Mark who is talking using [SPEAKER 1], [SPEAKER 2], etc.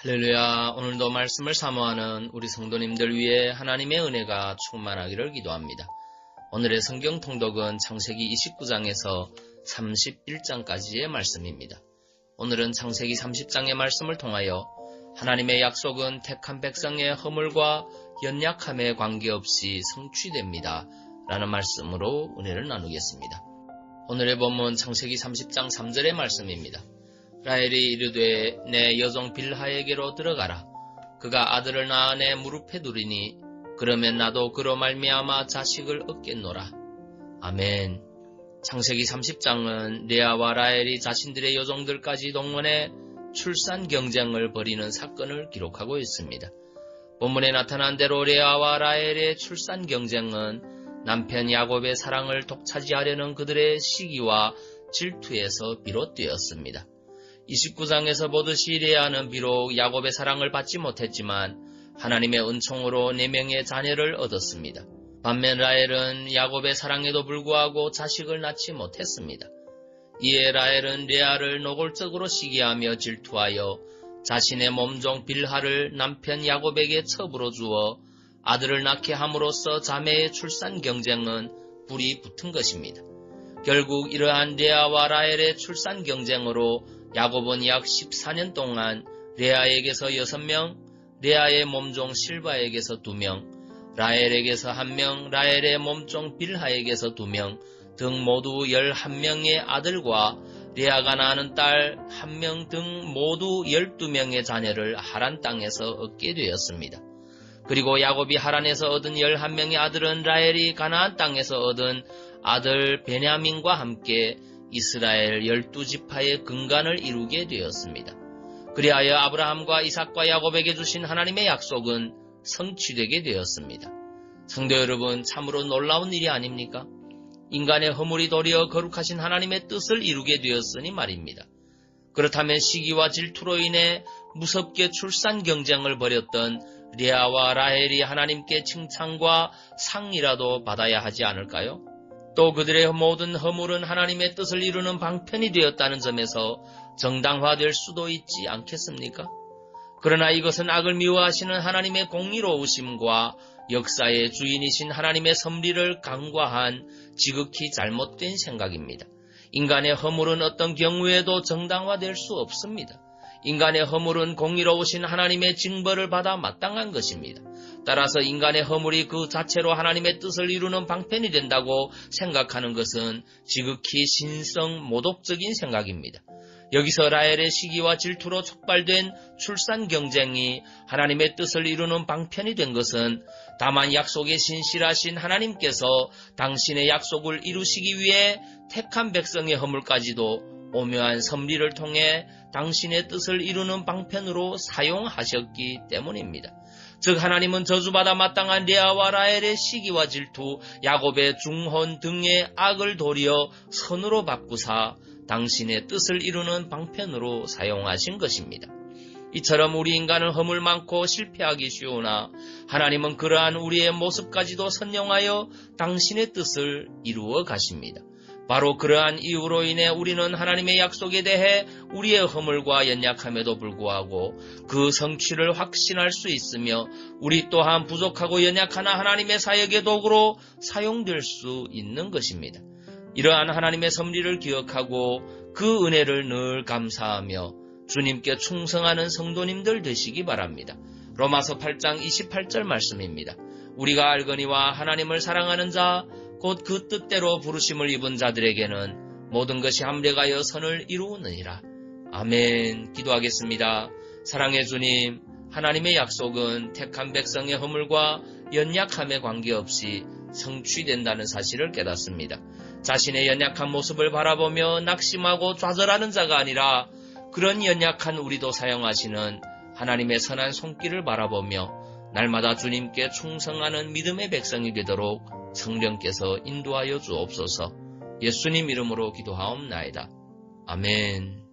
[SPEAKER 1] 할렐루야. 오늘도 말씀을 사모하는 우리 성도님들 위해 하나님의 은혜가 충만하기를 기도합니다. 오늘의 성경 통독은 창세기 29장에서 31장까지의 말씀입니다. 오늘은 창세기 30장의 말씀을 통하여 하나님의 약속은 택한 백성의 허물과 연약함에 관계없이 성취됩니다. 라는 말씀으로 은혜를 나누겠습니다. 오늘의 본문 창세기 30장 3절의 말씀입니다. 라헬이 이르되 내 여종 빌하에게로 들어가라. 그가 아들을 낳아 내 무릎에 두리니 그러면 나도 그로 말미암아 자식을 얻겠노라. 아멘. 창세기 30장은 레아와 라헬이 자신들의 여종들까지 동원해 출산 경쟁을 벌이는 사건을 기록하고 있습니다. 본문에 나타난 대로 레아와 라헬의 출산 경쟁은 남편 야곱의 사랑을 독차지하려는 그들의 시기와 질투에서 비롯되었습니다. 29장에서 보듯이 레아는 비록 야곱의 사랑을 받지 못했지만 하나님의 은총으로 4명의 자녀를 얻었습니다. 반면 라헬은 야곱의 사랑에도 불구하고 자식을 낳지 못했습니다. 이에 라헬은 레아를 노골적으로 시기하며 질투하여 자신의 몸종 빌하를 남편 야곱에게 첩으로 주어 아들을 낳게 함으로써 자매의 출산 경쟁은 불이 붙은 것입니다. 결국 이러한 레아와 라헬의 출산 경쟁으로 야곱은 약 14년 동안 레아에게서 6명, 레아의 몸종 실바에게서 2명, 라헬에게서 1명, 라헬의 몸종 빌하에게서 2명 등 모두 11명의 아들과 레아가 낳은 딸 1명 등 모두 12명의 자녀를 하란 땅에서 얻게 되었습니다. 그리고 야곱이 하란에서 얻은 11명의 아들은 라헬이 가나안 땅에서 얻은 아들 베냐민과 함께 이스라엘 열두 지파의 근간을 이루게 되었습니다. 그리하여 아브라함과 이삭과 야곱에게 주신 하나님의 약속은 성취되게 되었습니다. 성도 여러분, 참으로 놀라운 일이 아닙니까? 인간의 허물이 도리어 거룩하신 하나님의 뜻을 이루게 되었으니 말입니다. 그렇다면 시기와 질투로 인해 무섭게 출산 경쟁을 벌였던 레아와 라헬이 하나님께 칭찬과 상이라도 받아야 하지 않을까요? 또 그들의 모든 허물은 하나님의 뜻을 이루는 방편이 되었다는 점에서 정당화될 수도 있지 않겠습니까? 그러나 이것은 악을 미워하시는 하나님의 공의로우심과 역사의 주인이신 하나님의 섭리를 강과한 지극히 잘못된 생각입니다. 인간의 허물은 어떤 경우에도 정당화될 수 없습니다. 인간의 허물은 공의로우신 하나님의 징벌을 받아 마땅한 것입니다. 따라서 인간의 허물이 그 자체로 하나님의 뜻을 이루는 방편이 된다고 생각하는 것은 지극히 신성 모독적인 생각입니다. 여기서 라헬의 시기와 질투로 촉발된 출산 경쟁이 하나님의 뜻을 이루는 방편이 된 것은 다만 약속에 신실하신 하나님께서 당신의 약속을 이루시기 위해 택한 백성의 허물까지도 오묘한 섭리를 통해 당신의 뜻을 이루는 방편으로 사용하셨기 때문입니다. 즉 하나님은 저주받아 마땅한 레아와 라헬의 시기와 질투, 야곱의 중혼 등의 악을 도리어 선으로 바꾸사 당신의 뜻을 이루는 방편으로 사용하신 것입니다. 이처럼 우리 인간은 허물 많고 실패하기 쉬우나 하나님은 그러한 우리의 모습까지도 선용하여 당신의 뜻을 이루어 가십니다. 바로 그러한 이유로 인해 우리는 하나님의 약속에 대해 우리의 허물과 연약함에도 불구하고 그 성취를 확신할 수 있으며 우리 또한 부족하고 연약한 하나님의 사역의 도구로 사용될 수 있는 것입니다. 이러한 하나님의 섭리를 기억하고 그 은혜를 늘 감사하며 주님께 충성하는 성도님들 되시기 바랍니다. 로마서 8장 28절 말씀입니다. 우리가 알거니와 하나님을 사랑하는 자, 곧 그 뜻대로 부르심을 입은 자들에게는 모든 것이 함대가여 선을 이루느니라. 아멘. 기도하겠습니다. 사랑의 주님, 하나님의 약속은 택한 백성의 허물과 연약함에 관계없이 성취된다는 사실을 깨닫습니다. 자신의 연약한 모습을 바라보며 낙심하고 좌절하는 자가 아니라 그런 연약한 우리도 사용하시는 하나님의 선한 손길을 바라보며 날마다 주님께 충성하는 믿음의 백성이 되도록 성령께서 인도하여 주옵소서 예수님 이름으로 기도하옵나이다. 아멘.